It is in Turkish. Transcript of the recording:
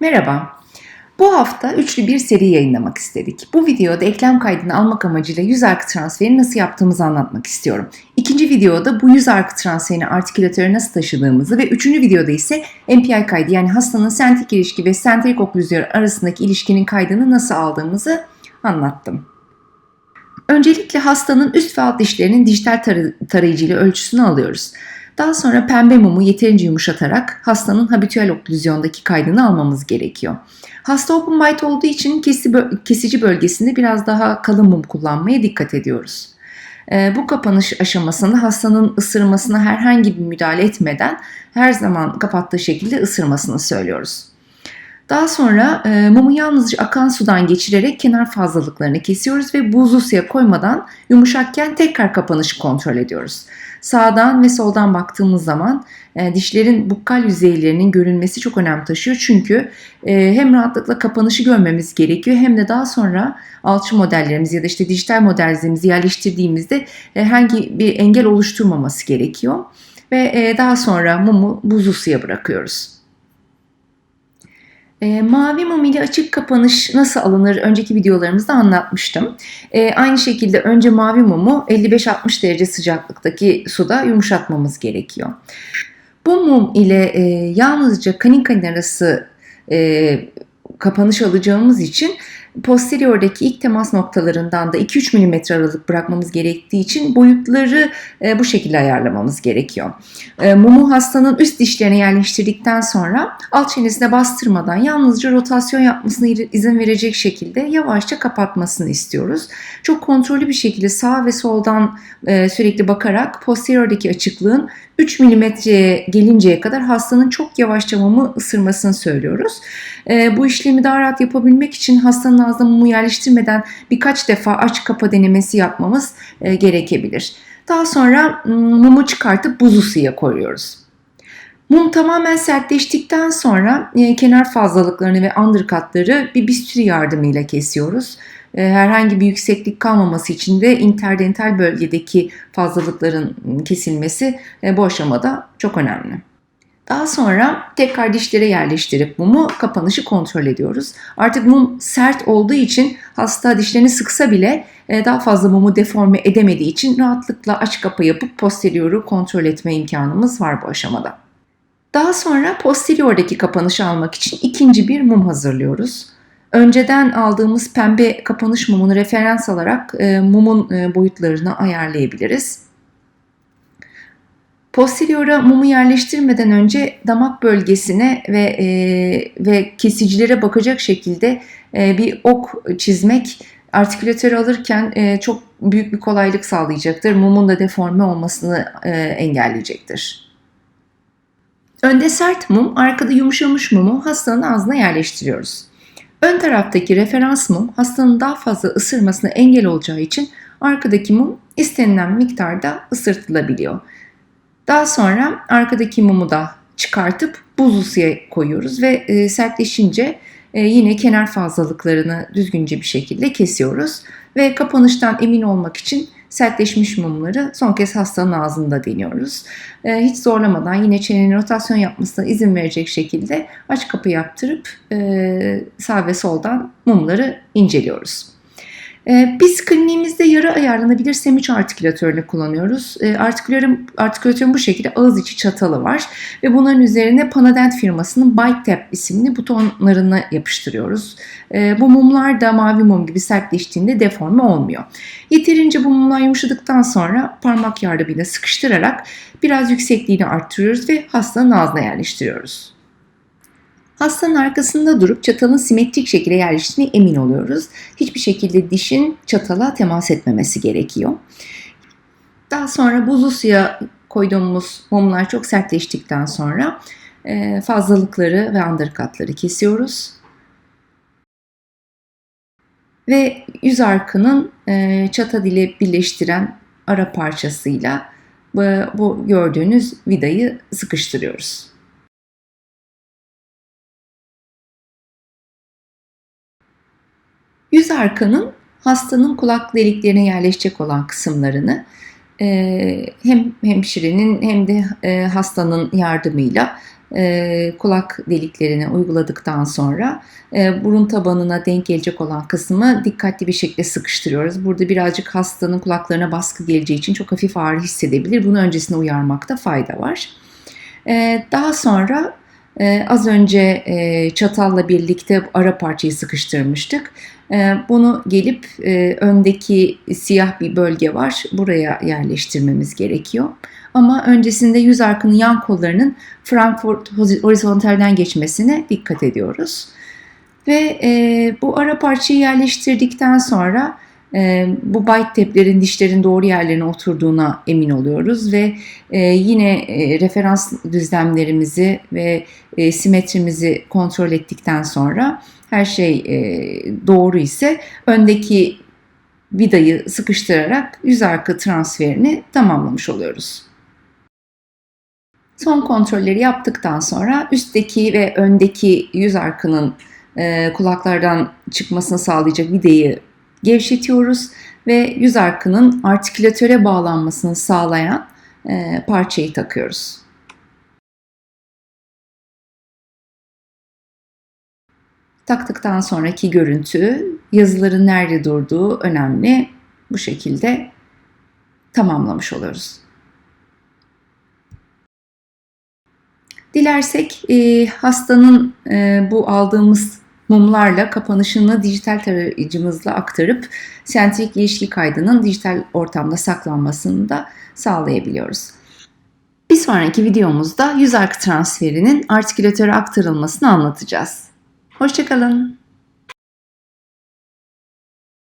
Merhaba. Bu hafta üçlü bir seri yayınlamak istedik. Bu videoda eklem kaydını almak amacıyla yüz arkı transferini nasıl yaptığımızı anlatmak istiyorum. İkinci videoda bu yüz arkı transferini artikülatöre nasıl taşıdığımızı ve üçüncü videoda ise MPI kaydı yani hastanın sentrik ilişki ve sentrik oklüzyon arasındaki ilişkinin kaydını nasıl aldığımızı anlattım. Öncelikle hastanın üst ve alt dişlerinin dijital tarı- tarayıcı ile ölçüsünü alıyoruz. Daha sonra pembe mumu yeterince yumuşatarak hastanın habitüel oklüzyondaki kaydını almamız gerekiyor. Hasta open bite olduğu için kesici bölgesinde biraz daha kalın mum kullanmaya dikkat ediyoruz. Ee, bu kapanış aşamasında hastanın ısırmasına herhangi bir müdahale etmeden her zaman kapattığı şekilde ısırmasını söylüyoruz. Daha sonra e, mumu yalnızca akan sudan geçirerek kenar fazlalıklarını kesiyoruz ve buzlu suya koymadan yumuşakken tekrar kapanışı kontrol ediyoruz. Sağdan ve soldan baktığımız zaman e, dişlerin bukkal yüzeylerinin görünmesi çok önem taşıyor. Çünkü e, hem rahatlıkla kapanışı görmemiz gerekiyor hem de daha sonra alçı modellerimizi ya da işte dijital modellerimizi yerleştirdiğimizde herhangi bir engel oluşturmaması gerekiyor. Ve e, daha sonra mumu buzlu suya bırakıyoruz. E, mavi mum ile açık kapanış nasıl alınır? Önceki videolarımızda anlatmıştım. E, aynı şekilde önce mavi mumu 55-60 derece sıcaklıktaki suda yumuşatmamız gerekiyor. Bu mum ile e, yalnızca kanin kanin arası e, kapanış alacağımız için posteriordaki ilk temas noktalarından da 2-3 mm aralık bırakmamız gerektiği için boyutları e, bu şekilde ayarlamamız gerekiyor. E, mumu hastanın üst dişlerine yerleştirdikten sonra alt çenesine bastırmadan yalnızca rotasyon yapmasına izin verecek şekilde yavaşça kapatmasını istiyoruz. Çok kontrollü bir şekilde sağ ve soldan e, sürekli bakarak posteriordaki açıklığın 3 milimetreye gelinceye kadar hastanın çok yavaşça mumu ısırmasını söylüyoruz. E, bu işlemi daha rahat yapabilmek için hastanın ağzına mumu yerleştirmeden birkaç defa aç kapa denemesi yapmamız e, gerekebilir. Daha sonra mumu çıkartıp buzlu suya koyuyoruz. Mum tamamen sertleştikten sonra e, kenar fazlalıklarını ve undercutları bir bisturi yardımıyla kesiyoruz. E, herhangi bir yükseklik kalmaması için de interdental bölgedeki fazlalıkların kesilmesi bu aşamada çok önemli. Daha sonra tekrar dişlere yerleştirip mumu kapanışı kontrol ediyoruz. Artık mum sert olduğu için hasta dişlerini sıksa bile daha fazla mumu deforme edemediği için rahatlıkla aç kapa yapıp posterioru kontrol etme imkanımız var bu aşamada. Daha sonra posteriordaki kapanışı almak için ikinci bir mum hazırlıyoruz. Önceden aldığımız pembe kapanış mumunu referans alarak e, mumun e, boyutlarını ayarlayabiliriz. Posteriora mumu yerleştirmeden önce damak bölgesine ve e, ve kesicilere bakacak şekilde e, bir ok çizmek artikülatörü alırken e, çok büyük bir kolaylık sağlayacaktır. Mumun da deforme olmasını e, engelleyecektir. Önde sert mum, arkada yumuşamış mumu hastanın ağzına yerleştiriyoruz. Ön taraftaki referans mum hastanın daha fazla ısırmasına engel olacağı için arkadaki mum istenilen miktarda ısırtılabiliyor. Daha sonra arkadaki mumu da çıkartıp buzlu suya koyuyoruz ve e, sertleşince e, yine kenar fazlalıklarını düzgünce bir şekilde kesiyoruz ve kapanıştan emin olmak için sertleşmiş mumları son kez hastanın ağzında deniyoruz. E, hiç zorlamadan yine çenenin rotasyon yapmasına izin verecek şekilde aç kapı yaptırıp e, sağ ve soldan mumları inceliyoruz. E, biz kliniğimizde yara ayarlanabilir semiç artikülatörünü kullanıyoruz. E, artikülatörün, artikülatörün bu şekilde ağız içi çatalı var ve bunların üzerine Panadent firmasının Bite Tap isimli butonlarını yapıştırıyoruz. E, bu mumlar da mavi mum gibi sertleştiğinde deforme olmuyor. Yeterince bu mumlar yumuşadıktan sonra parmak yardımıyla sıkıştırarak biraz yüksekliğini arttırıyoruz ve hastanın ağzına yerleştiriyoruz. Hastanın arkasında durup çatalın simetrik şekilde yerleştiğine emin oluyoruz. Hiçbir şekilde dişin çatala temas etmemesi gerekiyor. Daha sonra buzlu suya koyduğumuz mumlar çok sertleştikten sonra e, fazlalıkları ve undercutları kesiyoruz. Ve yüz arkının e, çatal ile birleştiren ara parçasıyla bu gördüğünüz vidayı sıkıştırıyoruz. Yüz arkanın hastanın kulak deliklerine yerleşecek olan kısımlarını e, hem hemşirenin hem de e, hastanın yardımıyla e, kulak deliklerine uyguladıktan sonra e, burun tabanına denk gelecek olan kısmı dikkatli bir şekilde sıkıştırıyoruz. Burada birazcık hastanın kulaklarına baskı geleceği için çok hafif ağrı hissedebilir. Bunu öncesinde uyarmakta fayda var. E, daha sonra e, az önce e, çatalla birlikte ara parçayı sıkıştırmıştık. E, bunu gelip e, öndeki siyah bir bölge var. Buraya yerleştirmemiz gerekiyor. Ama öncesinde yüz arkının yan kollarının Frankfurt horizontalden geçmesine dikkat ediyoruz. Ve e, bu ara parçayı yerleştirdikten sonra e, bu bite teplerin dişlerin doğru yerlerine oturduğuna emin oluyoruz ve e, yine e, referans düzlemlerimizi ve e, simetrimizi kontrol ettikten sonra her şey e, doğru ise öndeki vidayı sıkıştırarak yüz arka transferini tamamlamış oluyoruz. Son kontrolleri yaptıktan sonra üstteki ve öndeki yüz arkının e, kulaklardan çıkmasını sağlayacak vidayı gevşetiyoruz ve yüz arkının artikülatöre bağlanmasını sağlayan e, parçayı takıyoruz. Taktıktan sonraki görüntü, yazıların nerede durduğu önemli. Bu şekilde tamamlamış oluyoruz. Dilersek e, hastanın e, bu aldığımız mumlarla kapanışını dijital tarayıcımızla aktarıp sentrik ilişki kaydının dijital ortamda saklanmasını da sağlayabiliyoruz. Bir sonraki videomuzda yüz arka transferinin artikülatöre aktarılmasını anlatacağız. Hoşçakalın.